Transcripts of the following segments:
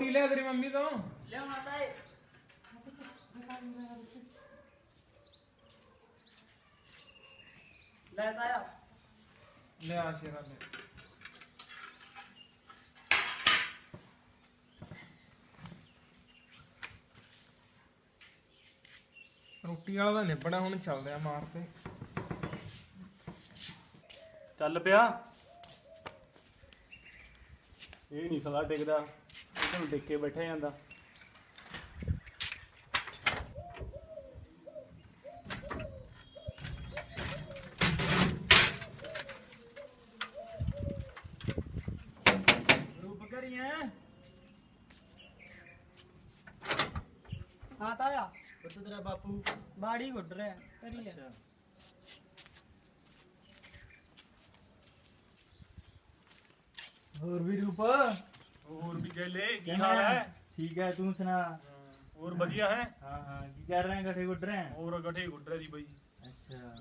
ਰੋਟੀ ਲਿਆ ਤੇਰੀ ਮੰਮੀ ਤੋਂ? ਲਿਆਉਣਾ ਤਾਏ ਲੈ ਤਾਇਆ। ਲਿਆ ਸ਼ੇਰਾ ਲੈ ਰੋਟੀ ਵਾਲਾ ਤਾਂ ਨਿਬੜਾ ਹੁਣ ਚੱਲਦੇ ਆ ਮਾਰ ਤੇ ਚੱਲ ਪਿਆ। ਇਹ ਨਹੀਂ ਸਦਾ ਟਿਕਦਾ। ਇਹ ਨੂੰ ਟਿਕ ਕੇ ਬੈਠਿਆ ਜਾਂਦਾ। ਰੂਪ ਕਰੀਆਂ ਹਾਂ ਤਾਇਆ। ਪੁੱਤ ਤੇਰਾ ਬਾਪੂ। ਬਾੜੀ ਗੁੱਡ ਰਿਹਾ ਕਰੀ ਲੈ। ਹੋਰ ਵੀ ਰੂਪ। ਹੋਰ ਵੀ ਗੈਲੇ ਕੀ ਹਾਲ ਹੈ? ਠੀਕ ਹੈ ਤੂੰ ਸੁਣਾ? ਹੋਰ ਵਧੀਆ ਹੈ? ਹਾਂ ਹਾਂ ਕੀ ਕਰ ਰਹੇ ਗੱਠੇ ਗੁੱਡ ਰਹੇ? ਹੋਰ ਗੱਠੇ ਗੁੱਡਰੇ ਦੀ ਬਈ। ਅੱਛਾ।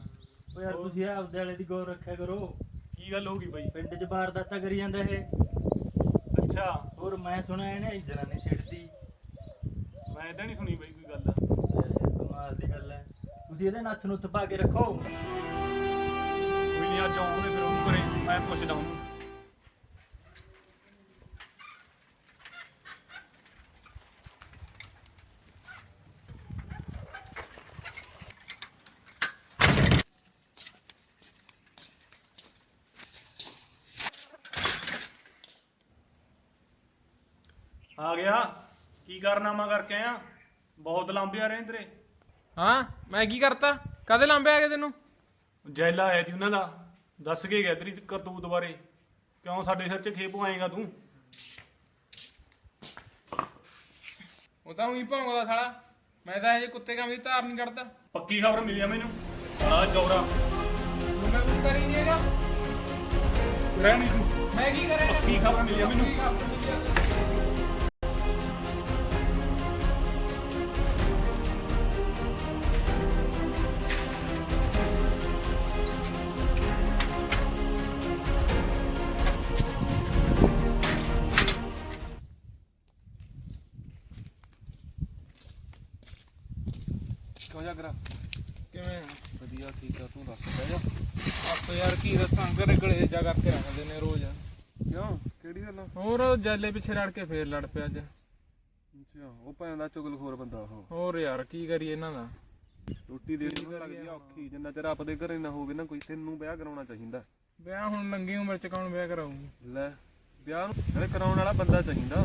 ਓ ਯਾਰ ਤੁਸੀਂ ਆਪਦੇ ਵਾਲੇ ਦੀ ਗੌਰ ਰੱਖਿਆ ਕਰੋ। ਕੀ ਗੱਲ ਹੋ ਗਈ ਬਈ? ਪਿੰਡ 'ਚ ਵਾਰਦਾਤਾਂ ਕਰੀ ਜਾਂਦਾ ਇਹ। ਅੱਛਾ। ਹੋਰ ਮੈਂ ਸੁਣਿਆ ਇਹਨੇ ਇਧਰਾਂ ਨੇ ਛਿੜਦੀ ਮੈਂ ਤਾਂ ਨਹੀਂ ਸੁਣੀ ਬਈ ਕੋਈ ਗੱਲ। ਕਮਾਲ ਦੀ ਗੱਲ ਹੈ। ਤੁਸੀਂ ਇਹਦੇ ਨੱਥ ਨੁੱਥ ਪਾ ਕੇ ਰੱਖੋ। ਕੋਈ ਨਹੀਂ ਅੱਜ ਆਉਂਦੇ ਫਿਰ ਉਹਨੂੰ ਕਰੇ ਮੈਂ ਪੁੱਛਦਾ ਉਹਨੂੰ। ਆ ਗਿਆ। ਕੀ ਕਾਰਨਾਮਾ ਕਰਕੇ ਆਇਆ? ਬਹੁਤ ਲੰਬੇ ਆ ਰਹੇ ਤੇਰੇ। ਹਾਂ ਮੈਂ ਕੀ ਕਰਤਾ? ਕਦੇ ਲਾਂਬੇ ਆ ਗਏ ਤੈਨੂੰ? ਜੈਲਾ ਆਇਆ ਸੀ ਉਹਨਾਂ ਦਾ। ਦੱਸ ਕੇ ਗਿਆ ਤੇਰੀ ਕਰਤੂਤ ਬਾਰੇ। ਕਿਉਂ ਸਾਡੇ ਸਿਰ 'ਚ ਖੇਪ ਆਏਗਾ ਤੂੰ? ਉਹ ਤਾਂ ਉਹੀ ਭੌਂਕਦਾ ਸਾਲਾ। ਮੈਂ ਤਾਂ ਹਜੇ ਕੁੱਤੇ ਕੰਮ ਦੀ ਧਾਰ ਨਹੀਂ ਕੱਢਦਾ ਪੱਕੀ ਖਬਰ ਮਿਲੀ ਆ ਮੈਨੂੰ। ਆ ਜੌਰਾ। ਤੂੰ ਮੈਂ ਕੁਝ ਕਰੀ ਨਹੀਂ ਹੈਗਾ। ਰਹਿ ਨਹੀਂ ਤੂੰ। ਮੈਂ ਕੀ ਕਰਿਆ ਪੱਕੀ ਖਬਰ ਮਿਲੀ ਆ ਮੈਨੂੰ। ਕਿਉਂ ਜਾ ਕਰਾ। ਕਿਵੇਂ? ਵਧੀਆ ਠੀਕ ਆ ਤੂੰ ਦੱਸ ਬਹਿ ਜਾ। ਆਪੇ ਯਾਰ ਕੀ ਦੱਸਾਂ ਘਰੇ ਗਲੇ ਜਾ ਕਰਕੇ ਰੱਖਦੇ ਨੇ ਰੋਜ਼। ਕਿਉਂ? ਕਿਹੜੀ ਗੱਲ? ਹੋਰ ਜੈਲੇ ਪਿੱਛੇ ਲੜ ਕੇ ਫੇਰ ਲੜ ਪਿਆ ਅੱਜ। ਅੱਛਾ ਉਹ ਭੈਣ ਦਾ ਚੁਗਲਖੋਰ ਬੰਦਾ ਉਹ। ਹੋਰ ਯਾਰ ਕੀ ਕਰੀਏ ਇਹਨਾਂ ਦਾ? ਰੋਟੀ ਦੇਣੀ ਨੂੰ ਲੱਗਦੀ ਆ ਔਖੀ ਜਿੰਨਾ ਚਿਰ ਆਪਦੇ ਘਰੇ ਨਾ ਹੋਵੇ ਨਾ ਕੋਈ ਤੈਨੂੰ ਵਿਆਹ ਕਰਾਉਣਾ ਚਾਹੀਦਾ। ਵਿਆਹ ਹੁਣ ਲੰਗੀ ਉਮਰ ਚ ਕੌਣ ਵਿਆਹ ਕਰਾਊਗੀ ਲੈ ਵਿਆਹ ਨੂੰ ਕਰਾਉਣ ਵਾਲਾ ਬੰਦਾ ਚਾਹੀਦਾ।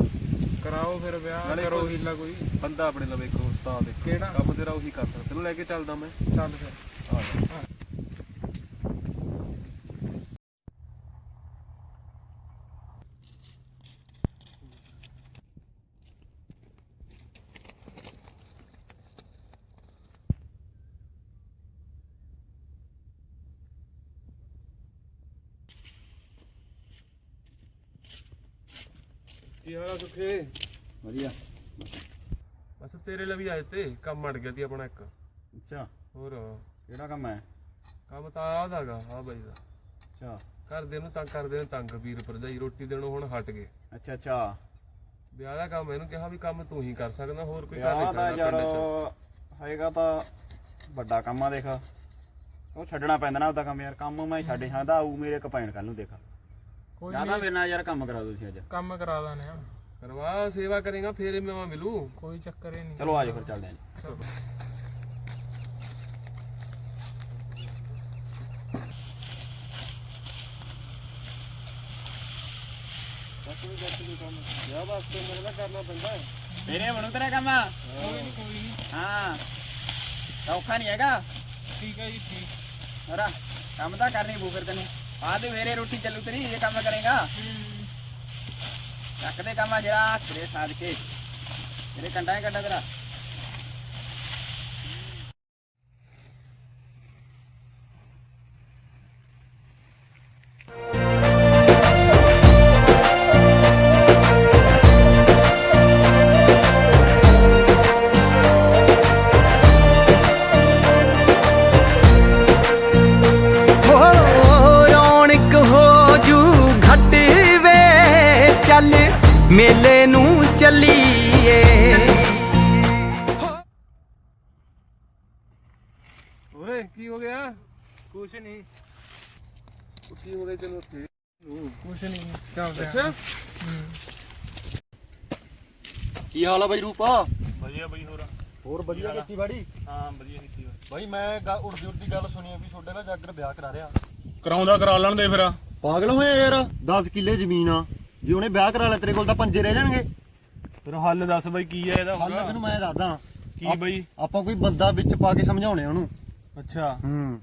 ਕਰਾਓ ਫਿਰ ਵਿਆਹ ਨਾਲੇ ਕਰੋ ਕੋਈ- ਹੀਲਾ ਕੋਈ। ਬੰਦਾ ਆਪਣੇ ਲਵੇ ਇੱਕ ਉਸਤਾਦ ਇੱਕ ਕਿਹੜਾ? ਕੰਮ ਤੇਰਾ ਉਹੀ ਕਰ ਸਕਦਾ। ਤੈਨੂੰ ਲੈ ਕੇ ਚੱਲਦਾ ਮੈਂ। ਚੱਲ ਫਿਰ। ਆ ਜਾ ਕੀ ਹਾਲ ਆ ਸੁਖੇ? ਵਧੀਆ। ਬਸ ਤੇਰੇ ਲਈ ਵੀ ਆਏ ਤੇ ਕੰਮ ਅੜ ਗਿਆ ਤੀ ਆਪਣਾ ਇੱਕ। ਅੱਛਾ। ਹੋਰ। ਕਿਹੜਾ ਕੰਮ ਹੈ? ਕੰਮ ਤਾਂ ਆਦਾ ਆ ਬਾਈ ਦਾ। ਅੱਛਾ। ਘਰਦੇ ਨੂੰ ਤੰਗ ਕਰਦੇ ਨੇ ਤੰਗ ਵੀਰ ਭਰਜਾਈ ਰੋਟੀ ਦੇਣੋਂ ਹੁਣ ਹਟ ਗਏ। ਅੱਛਾ ਅੱਛਾ। ਵਿਆਹ ਦਾ ਕੰਮ ਇਹਨੂੰ ਕਿਹਾ ਵੀ ਕੰਮ ਤੂੰ ਹੀ ਕਰ ਸਕਦਾ ਹੋਰ ਕੋਈ ਕਰ ਨਹੀਂ ਦਾ ਸਕਦਾ ਯਾਰ ਹੈਗਾ ਤਾਂ ਵੱਡਾ ਕੰਮ ਆ ਦੇਖ। ਉਹ ਛੱਡਣਾ ਪੈਂਦਾ ਨਾ ਉਹਦਾ ਕੰਮ ਯਾਰ ਕੰਮ ਮੈਂ ਛੱਡ ਸਕਦਾ ਆਊ ਮੇਰੇ ਕਪੈਣ ਕੱਲ ਨੂੰ ਦੇਖ। ਕੋਈ ਤਾਂ ਮੇਰੇ ਨਾਲ ਯਾਰ ਕੰਮ ਕਰਾ ਦੋ ਤੁਸੀਂ ਅੱਜ। ਕੰਮ ਕਰਾ ਦਾਨੇ ਆ ਕਰਵਾ ਸੇਵਾ ਕਰੇਗਾ ਫੇਰ ਮੈਂ ਮਿਲੂ। ਕੋਈ ਚੱਕਰ ਹੀ ਨਹੀਂ। ਚਲੋ ਆਜੋ ਫਿਰ ਚੱਲਦੇ ਆਂ ਮੇਰੇ ਨਾਲ ਕਰਨਾ ਪੈਂਦਾ ਮੇਰੇ ਬਣੂ ਤੇਰਾ ਕੰਮ? ਕੋਈ ਨਹੀਂ ਕੋਈ ਨਹੀਂ ਹਾਂ। ਔਖਾ ਨਹੀਂ ਹੈਗਾ? ਠੀਕ ਹੈ ਜੀ ਠੀਕ। ਹੋਰਾ ਕੰਮ ਤਾਂ ਕਰਨੀ ਫਿਰ ਤੈਨੂੰ। ਆ ਤੇ ਵੇਰੇ ਰੋਟੀ ਚੱਲੂ ਤੇਰੀ ਇਹ ਕੰਮ ਕਰੇਗਾ। ਚੱਕ ਦੇ ਕੰਮ ਜਿਹੜਾ ਤੇਰੇ ਸਾਧ ਕੇ। ਤੇਰੇ ਕੰਡਾ ਹੀ ਕੰਡਾ ਤੇਰਾ। ਮੇਲੇ ਨੂੰ ਚੱਲੀਏ। ਓਏ ਕੀ ਹੋ ਗਿਆ? ਕੁਛ ਨਹੀਂ। ਕੀ ਹੋ ਗਿਆ ਤੈਨੂੰ ਉੱਥੇ? ਕੁਛ ਨਹੀਂ ਚੱਲਦੇ ਅੱਛਾ। ਕੀ ਹਾਲ ਆ ਬਾਈ ਰੂਪਾ? ਵਧੀਆ ਬਈ ਹੋਰ? ਹੋਰ ਵਧੀਆ ਖੇਤੀਬਾੜੀ? ਹਾਂ ਵਧੀਆ ਕੀਤੀ ਬਾਈ ਮੈਂ ਗਾ- ਉੜਦੀ ਉੜਦੀ ਗੱਲ ਸੁਣੀ ਆ ਵੀ ਤੁਹਾਡੇ ਨਾਲ ਜਾਗਰ ਵਿਆਹ ਕਰਾ ਰਿਹਾ। ਕਰਾਉਂਦਾ ਕਰਾ ਲੈਣ ਦੇ ਫਿਰ। ਪਾਗਲ ਹੋਇਆ ਯਾਰ। 10 ਕਿੱਲੇ ਜ਼ਮੀਨ ਆ। ਜੇ ਉਹਨੇ ਵਿਆਹ ਕਰਾ ਲਿਆ ਤੇਰੇ ਕੋਲ ਤਾਂ ਪੰਜੇ ਰਹਿ ਜਾਣਗੇ। ਫਿਰ ਹੱਲ ਦੱਸ ਬਈ ਕੀ ਹੈ ਇਹਦਾ ਹਾਲ ਤੈਨੂੰ ਮੈਂ ਦੱਸਦਾ। ਕੀ ਬਈ? ਆਪਾਂ ਕੋਈ ਬੰਦਾ ਵਿੱਚ ਪਾ ਕੇ ਸਮਝਾਉਣੇ ਉਹਨੂੰ। ਅੱਛਾ। ਹੂੰ।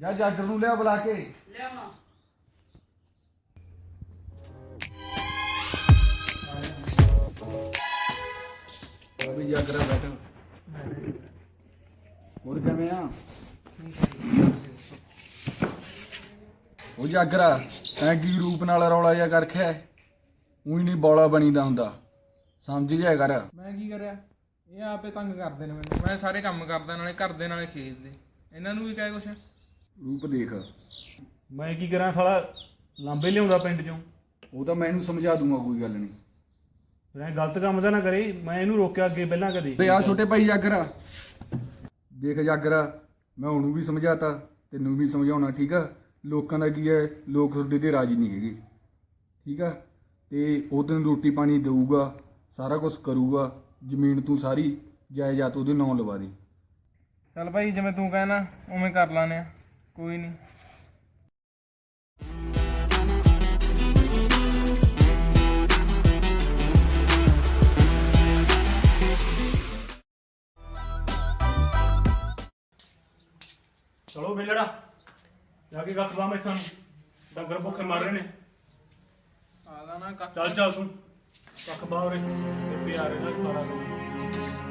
ਜਾ ਜਾਗਰ ਨੂੰ ਲਿਆ ਬੁਲਾ ਕੇ। ਲਿਆਵਾ। ਵੀ ਜਾਗਰ ਬੈਠ। ਹੋਰ ਕਿਵੇਂ ਆ? ਉਹ ਜਾਗਰਾ ਐ ਕੀ ਰੂਪ ਨਾਲ ਰੌਲਾ ਜਿਹਾ ਕਰ ਰੱਖਿਆ ਉਹੀ ਨਹੀਂ ਬੋਲਾ ਬਣੀਦਾ ਹੁੰਦਾ। ਸਮਝ ਜਾਇਆ ਕਰ। ਮੈਂ ਕੀ ਕਰਿਆ? ਇਹ ਆਪੇ ਤੰਗ ਕਰਦੇ ਨੇ ਮੈਨੂੰ। ਮੈਂ ਸਾਰੇ ਕੰਮ ਕਰਦਾ ਨਾਲੇ ਘਰ ਦੇ ਨਾਲੇ ਖੇਤ ਦੇ। ਇਹਨਾਂ ਨੂੰ ਵੀ ਕਹੇ ਕੁਛ। ਰੂਪ ਦੇਖ। ਮੈਂ ਕੀ ਕਰਾਂ ਸਾਲਾ? ਲਾਂਬੇ ਲਿਆਉਂਦਾ ਪਿੰਡ ਚੋਂ। ਉਹ ਤਾਂ ਮੈਂ ਇਹਨੂੰ ਸਮਝਾ ਦੂੰਗਾ ਕੋਈ ਗੱਲ ਨਹੀਂ। ਐਂ ਗਲਤ ਕੰਮ ਤਾਂ ਨਾ ਕਰੇ ਮੈਂ ਇਹਨੂੰ ਰੋਕਿਆ ਅੱਗੇ ਪਹਿਲਾਂ ਕਦੇ। ਤੇ ਆ ਛੋਟੇ ਭਾਈ ਜਾਗਰਾ ਦੇਖ ਜਾਗਰਾ ਮੈਂ ਉਹਨੂੰ ਵੀ ਸਮਝਾਤਾ ਤੈਨੂੰ ਵੀ ਸਮਝਾਉਣਾ ਠੀਕ ਆ? ਲੋਕਾਂ ਦਾ ਕੀ ਹੈ ਲੋਕ ਤੁਹਾਡੇ ਤੇ ਰਾਜੀ ਨਹੀਂ ਹੈਗੇ। ਠੀਕ ਆ? ਤੇ ਉਹ ਤੈਨੂੰ ਰੋਟੀ ਪਾਣੀ ਦੇਊਗਾ ਸਾਰਾ ਕੁਝ ਕਰੂਗਾ ਜ਼ਮੀਨ ਤੂੰ ਸਾਰੀ ਜਾਇਦਾਦ ਉਹਦੇ ਨਾਂ ਲਵਾ ਦੇ। ਚੱਲ ਭਾਈ ਜਿਵੇਂ ਤੂੰ ਕਹਿਣਾ ਉਵੇਂ ਕਰ ਲਾਨੇ ਆ। ਕੋਈ ਨਹੀਂ। ਚਲੋ ਬੇਲੜਾ ਜਾ ਕੇ ਗੱਖ ਲਾ ਮੈਸਾਂ ਨੂੰ ਡੰਗਰ ਭੁੱਖੇ ਮਰ ਰਹੇ ਨੇ। ਆਦਾ ਨਾ ਚੱਲ ਚੱਲ ਤੂੰ। ਕੱਖ ਬਾਹਰੇ ਤੇ ਪਿਆਰੇ ਨਾਲ ਸਾਰਾ ਕੁਝ